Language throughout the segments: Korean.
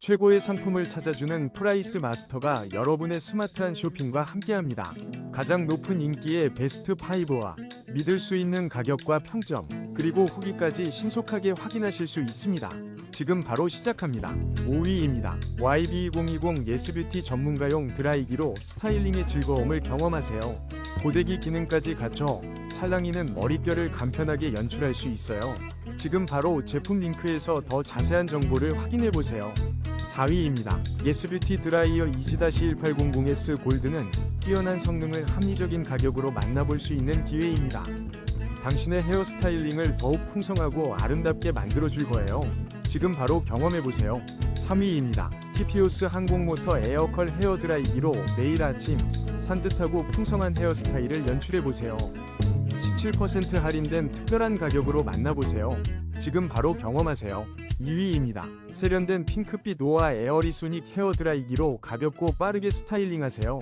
최고의 상품을 찾아주는 프라이스 마스터가 여러분의 스마트한 쇼핑과 함께합니다. 가장 높은 인기의 베스트 5와 믿을 수 있는 가격과 평점, 그리고 후기까지 신속하게 확인하실 수 있습니다. 지금 바로 시작합니다. 5위입니다. YB2020 예스뷰티 전문가용 드라이기로 스타일링의 즐거움을 경험하세요. 고데기 기능까지 갖춰 찰랑이는 머릿결을 간편하게 연출할 수 있어요. 지금 바로 제품 링크에서 더 자세한 정보를 확인해 보세요. 4위입니다. 예스뷰티 드라이어 EG-1800S 골드는 뛰어난 성능을 합리적인 가격으로 만나볼 수 있는 기회입니다. 당신의 헤어 스타일링을 더욱 풍성하고 아름답게 만들어줄 거예요. 지금 바로 경험해보세요. 3위입니다. TPOS 항공모터 에어컬 헤어 드라이기로 매일 아침 산뜻하고 풍성한 헤어스타일을 연출해보세요. 17% 할인된 특별한 가격으로 만나보세요. 지금 바로 경험하세요. 2위입니다. 세련된 핑크빛 노아 에어리소닉 헤어 드라이기로 가볍고 빠르게 스타일링하세요.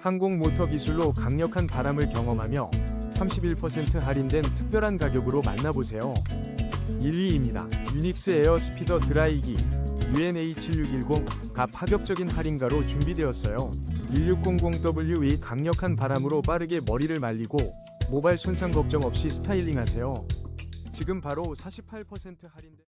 항공 모터 기술로 강력한 바람을 경험하며 31% 할인된 특별한 가격으로 만나보세요. 1위입니다. 유닉스 에어 스피더 드라이기 UNH1610가 파격적인 할인가로 준비되었어요. 1600W의 강력한 바람으로 빠르게 머리를 말리고 모발 손상 걱정 없이 스타일링 하세요. 지금 바로 48% 할인된